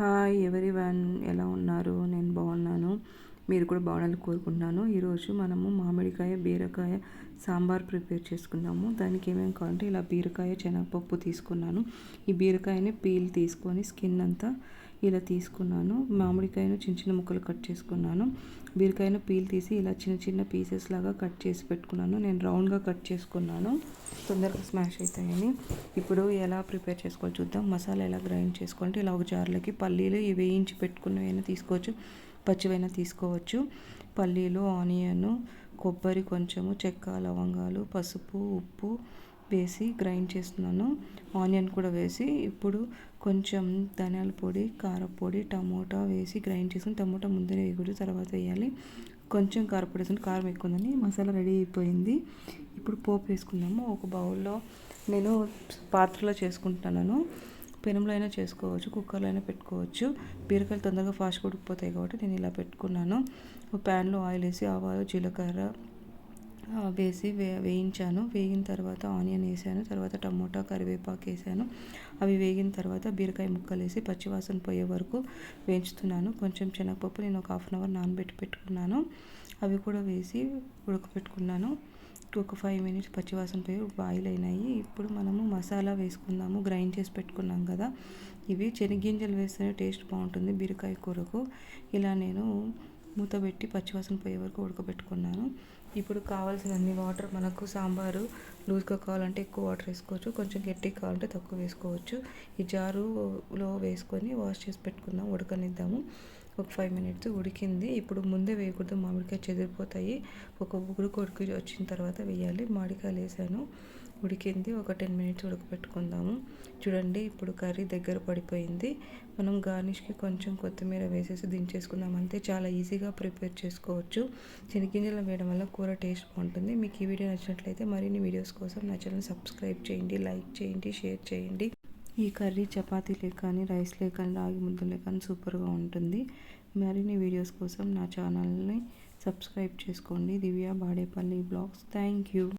Hi ఎవరి one ఎలా ఉన్నారు? నేను బాగున్నాను. మీరు కూడా బాగుండాలని కోరుకుంటున్నాను. ఈరోజు మనము మామిడికాయ బీరకాయ సాంబార్ ప్రిపేర్ చేసుకుందాము. దానికి ఏమేమి కావాలంటే ఇలా బీరకాయ శనగపప్పు తీసుకున్నాను. ఈ బీరకాయని పీల్ తీసుకొని స్కిన్ అంతా ఇలా తీసుకున్నాను. మామిడికాయను చిన్న చిన్న ముక్కలు కట్ చేసుకున్నాను. బీరకాయను పీల్ తీసి ఇలా చిన్న చిన్న పీసెస్ లాగా కట్ చేసి పెట్టుకున్నాను. నేను రౌండ్గా కట్ చేసుకున్నాను. తొందరగా స్మాష్ అవుతాయని ఇప్పుడు ఎలా ప్రిపేర్ చేసుకోవాలి చూద్దాం. మసాలా ఎలా గ్రైండ్ చేసుకోవాలంటే ఇలా ఒక జార్లకి పల్లీలు ఇవి వేయించి పెట్టుకున్నవైనా తీసుకోవచ్చు. పచ్చివైనా తీసుకోవచ్చు. పల్లీలు ఆనియన్ కొబ్బరి కొంచెము చెక్క లవంగాలు పసుపు ఉప్పు వేసి గ్రైండ్ చేస్తున్నాను. ఆనియన్ కూడా వేసి ఇప్పుడు కొంచెం ధనియాల పొడి కారపొడి టమోటా వేసి గ్రైండ్ చేసుకుని టమోటా ముందే వేయకూడదు తర్వాత వేయాలి. కొంచెం కారపొడి వేసుకుని కారం ఎక్కువ ఉందని మసాలా రెడీ అయిపోయింది. ఇప్పుడు పోపు వేసుకుందాము. ఒక బౌల్లో నేను పాత్రలో చేసుకుంటున్నాను. పెనంలో అయినా చేసుకోవచ్చు కుక్కర్లో అయినా పెట్టుకోవచ్చు. బీరకాయలు తొందరగా ఫాస్ట్ కుడికిపోతాయి కాబట్టి నేను ఇలా పెట్టుకున్నాను. ప్యాన్లో ఆయిల్ వేసి ఆవాలు జీలకర్ర వేసి వే వేయించాను. వేగిన తర్వాత ఆనియన్ వేసాను. తర్వాత టమోటా కరివేపాకు వేసాను. అవి వేగిన తర్వాత బీరకాయ ముక్కలు వేసి పచ్చివాసన పోయే వరకు వేయించుతున్నాను. కొంచెం శనగపప్పు నేను ఒక హాఫ్ అన్ అవర్ నానబెట్టి పెట్టుకున్నాను. అవి కూడా వేసి ఉడకపెట్టుకున్నాను. ఒక ఫైవ్ మినిట్స్ పచ్చివాసన పోయి బాయిల్ అయినాయి. ఇప్పుడు మనము మసాలా వేసుకుందాము. గ్రైండ్ చేసి పెట్టుకున్నాం కదా. ఇవి చెనిగ్గింజలు వేస్తేనే టేస్ట్ బాగుంటుంది బీరకాయ కూరకు. ఇలా నేను మూత పెట్టి పచ్చివాసన పోయే వరకు ఉడకబెట్టుకున్నాను. ఇప్పుడు కావాల్సిన అన్ని వాటర్ మనకు సాంబారు లూజ్గా కావాలంటే ఎక్కువ వాటర్ వేసుకోవచ్చు. కొంచెం గట్టిగా కావాలంటే తక్కువ వేసుకోవచ్చు. ఈ జారులో వేసుకొని వాష్ చేసి పెట్టుకుందాం ఉడకనిద్దాము. ఒక ఫైవ్ మినిట్స్ ఉడికింది. ఇప్పుడు ముందే వేయకూడదు మామిడికాయ చెదిరిపోతాయి. ఒక ఉగురు కొడుకు వచ్చిన తర్వాత వేయాలి. మామిడికాయలు వేసాను. ఉడికింది. ఒక టెన్ మినిట్స్ ఉడకపెట్టుకుందాము. చూడండి ఇప్పుడు కర్రీ దగ్గర పడిపోయింది. మనం గార్నిష్కి కొంచెం కొత్తిమీర వేసేసి దించేసుకుందాం. అంతే చాలా ఈజీగా ప్రిపేర్ చేసుకోవచ్చు. శనగింజలు వేయడం వల్ల కూర టేస్ట్ బాగుంటుంది. మీకు ఈ వీడియో నచ్చినట్లయితే మరిన్ని వీడియోస్ కోసం నా ఛానల్ సబ్స్క్రైబ్ చేయండి లైక్ చేయండి షేర్ చేయండి. ఈ కర్రీ చపాతీలే కానీ రైస్ కానీ రాగి ముద్దలే కానీ సూపర్గా ఉంటుంది. మరిన్ని వీడియోస్ కోసం నా ఛానల్ని సబ్స్క్రైబ్ చేసుకోండి. Divya Badepalli blogs. Thank you.